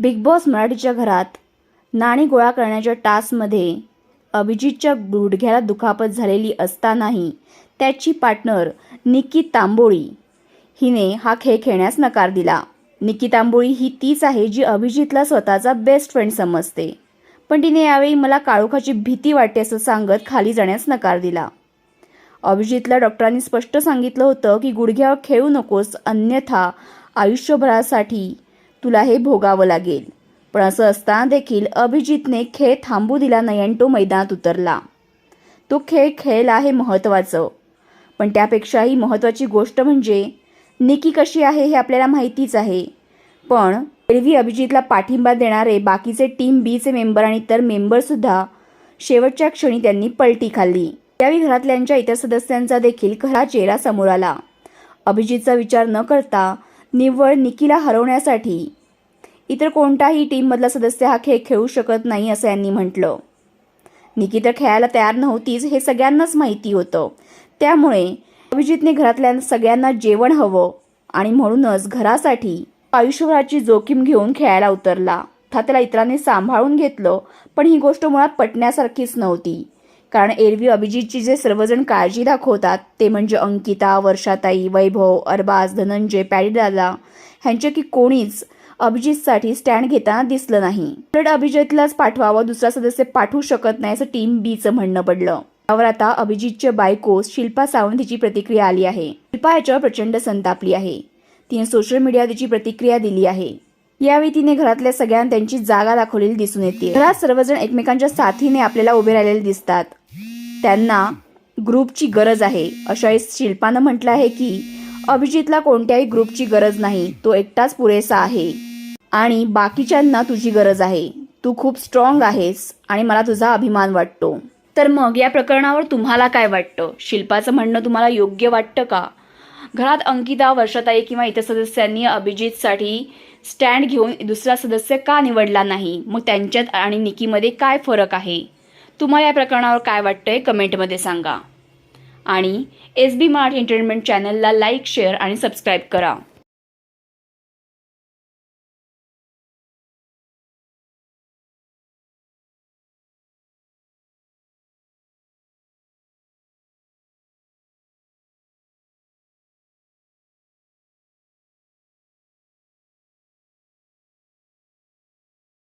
Big boss मराठीच्या घरात नाणी गोळा करण्याच्या टास्कमध्ये अभिजितच्या गुडघ्याला दुखापत झालेली असतानाही त्याची पार्टनर निकी तांबोळी हिने हा खेळ खेळण्यास नकार दिला. निकी तांबोळी ही तीच आहे जी अभिजितला स्वतःचा बेस्ट फ्रेंड समजते. पण तिने यावेळी मला काळोखाची भीती वाटते असं सांगत खाली जाण्यास नकार दिला. अभिजितला डॉक्टरांनी स्पष्ट सांगितलं होतं की गुडघ्यावर खेळू नकोस अन्यथा आयुष्यभरासाठी तुला हे भोगावं लागेल. पण असं असताना देखील अभिजितने खेळ थांबू दिला नाही आणि तो मैदानात उतरला. तो खेळ खेळला हे महत्त्वाचं. पण त्यापेक्षाही महत्त्वाची गोष्ट म्हणजे निकी कशी आहे हे आपल्याला माहितीच आहे. पण एरवी अभिजितला पाठिंबा देणारे बाकीचे टीम बीचे मेंबर आणि इतर मेंबरसुद्धा शेवटच्या क्षणी त्यांनी पलटी खाल्ली. त्यावेळी घरातल्यांच्या इतर सदस्यांचा देखील खरा चेहरा समोर आला. अभिजितचा विचार न करता निव्वळ निकीला हरवण्यासाठी. इतर कोणताही टीममधला सदस्य हा खेळ खेळू शकत नाही असं यांनी म्हटलं. निकी तर खेळायला तयार नव्हतीच हे सगळ्यांनाच माहिती होतं. त्यामुळे अभिजितने घरातल्या सगळ्यांना जेवण हवं आणि म्हणूनच घरासाठी आयुष्यभराची जोखीम घेऊन खेळायला उतरला. था त्याला इतरांनी सांभाळून घेतलं पण ही गोष्ट मुळात पटण्यासारखीच नव्हती. कारण एरवी अभिजितची जे सर्वजण काळजी दाखवतात ते म्हणजे अंकिता वर्षाताई वैभव अरबाज धनंजय पॅडीदादा ह्यांच्याकी कोणीच अभिजितसाठी स्टँड घेताना दिसलं नाही. उलट अभिजितलाच पाठवावं दुसरा सदस्य पाठवू शकत नाही असं टीम बीचं म्हणणं पडलं. त्यावर आता अभिजितच्या बायको शिल्पा सावंत हिची प्रतिक्रिया आली आहे. शिल्पा याच्यावर प्रचंड संतापली आहे. तिने सोशल मीडियावर तिची प्रतिक्रिया दिली आहे. यावेळी तिने घरातल्या सगळ्यांना त्यांची जागा दाखवलेली दिसून येते. घरात सर्वजण एकमेकांच्या साथीने आपल्याला उभे राहिलेले दिसतात. त्यांना ग्रुपची गरज आहे. अशा शिल्पानं म्हटलं आहे की अभिजितला कोणत्याही ग्रुपची गरज नाही. तो एकटाच पुरेसा आहे. आणि बाकीच्यांना तुझी गरज आहे. तू खूप स्ट्रॉंग आहेस आणि मला तुझा अभिमान वाटतो. तर मग या प्रकरणावर तुम्हाला काय वाटतं? शिल्पाचं म्हणणं तुम्हाला योग्य वाटतं का? घरात अंकिता वर्षाताई किंवा इतर सदस्यांनी अभिजितसाठी स्टँड घेऊन दुसरा सदस्य का निवडला नाही? मग त्यांच्यात आणि निकीमध्ये काय फरक आहे? तुम्हाला या प्रकरणावर काय वाटतंय कमेंटमध्ये सांगा. आणि एस बी मार्ट एंटरटेनमेंट चॅनलला लाईक शेअर आणि सबस्क्राईब करा.